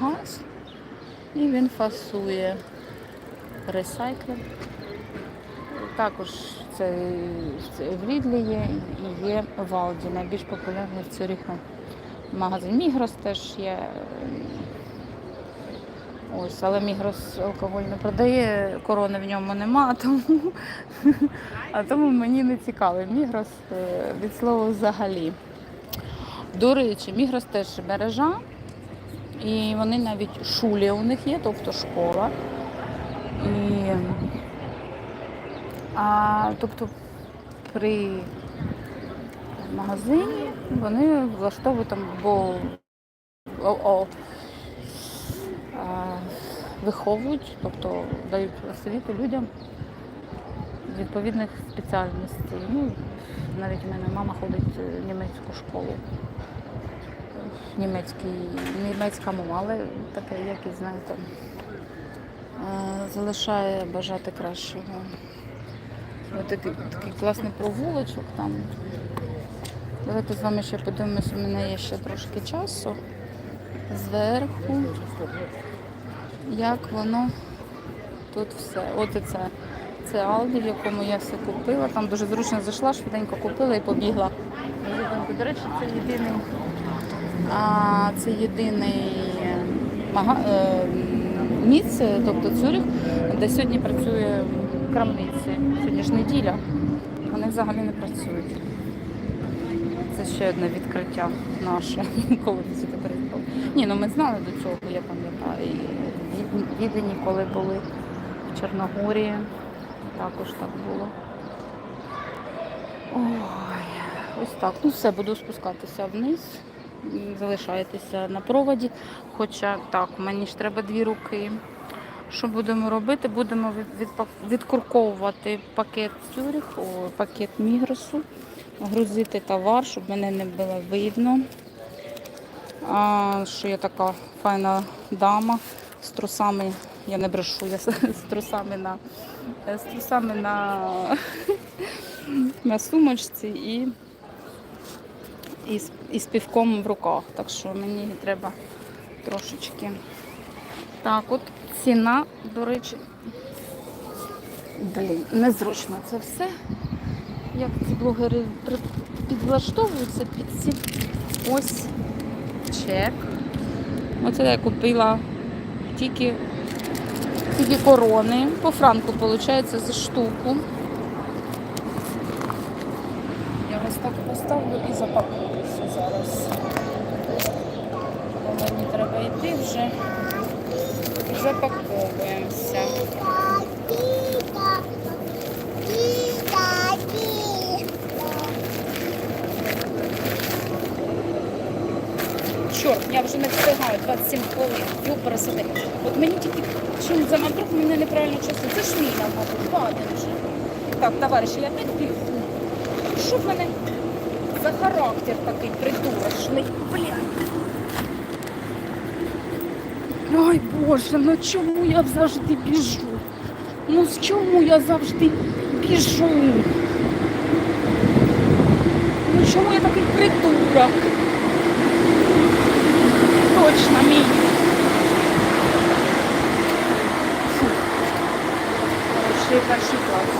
магаз і він фасує ресайклер. Також це, в Рідлі є і є в Алді. Найбільш популярний в Цюріху магазин Мігрос теж є. Ось, але Мігрос алкоголь не продає, корони в ньому нема, тому, а тому мені не цікавий Мігрос е, від слова взагалі. До речі, Мігрос теж мережа, і вони навіть шулі у них є, тобто школа. І, а, тобто при магазині вони влаштовують там, бо о, о, а, виховують, тобто дають освіту людям відповідних спеціальностей. Ну, навіть у мене мама ходить в німецьку школу. Німецький, німецька мова, але таке, як і знаєте, е, залишає бажати кращого. Ось такий, такий класний провулочок там. Давайте з вами ще подивимось, у мене є ще трошки часу. Зверху, як воно тут все. От це. Це Алді, в якому я все купила. Там дуже зручно зайшла, швиденько купила і побігла. До речі, це єдиний, а, це єдиний е, місце, тобто Цюрих, де сьогодні працює крамниці. Сьогодні ж неділя. Вони взагалі не працюють. Це ще одне відкриття наше, коли ми сюди приїхали. Ні, ну ми знали до цього, я пам'ятаю. В Відені, коли були в Чорногорії, також так було. Ой, ось так. Ну все, буду спускатися вниз. М, Залишайтеся на проводі. Хоча так, мені ж треба дві руки. Що будемо робити? Будемо відкурковувати пакет Цюрих, о, пакет Мігросу, грузити товар, щоб мене не було видно. А, що я така файна дама з трусами. Я не брешу, я з трусами на, з трусами на, на сумочці і, і, з, півком в руках. Так що мені треба трошечки. Так, от ціна, до речі, блін, незручно це все. Як ці блогери підлаштовуються під ці ось чек. Оце я купила тільки, тільки корони. По франку виходить за штуку. Я ось так поставлю і запакуюся зараз. Бо мені треба йти вже. Запаковуємося. Чорт, я вже не встигаю 27 хвилин. Юпересити. От мені тільки чим за вдруг мене неправильно часу. Це ж мій мабуть, падає вже. Так, товариші, я опять бігу. Що в мене за характер такий придурочний? Блядь. Ой Боже, ну чому я завжди біжу? Ну з чому я завжди біжу? Ну чому я такий придурок? Точно мій. Ще перший клас.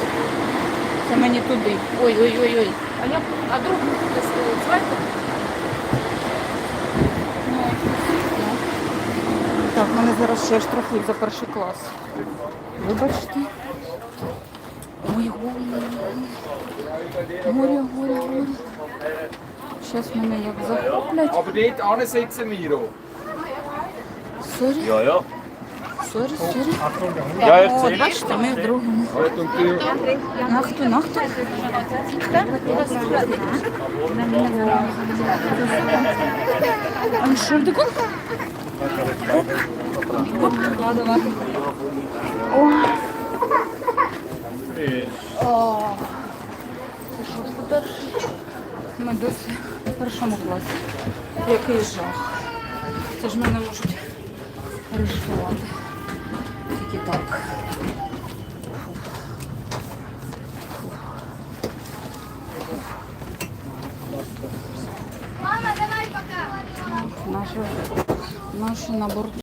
Це мені туди. Ой-ой-ой-ой. А я а другу ну. Так, мене зараз ще штрафують за перший клас. Вибачте. Ой, горе. Горе, горе, горе. Зараз мене як захоплять. Aber dort ansitzen auch. Сорі, Ja, ja. Сорі, сорі. Ja, ich От sehe. бачите, ми в другому. Halt und du. Нахту, нахту. Entschuldigung. О. О. Це що це перший? Ми досі в першому класі. Який жах. Це ж мене можуть арештувати. Тільки так. Мама, давай пока. Наші, наші на борту.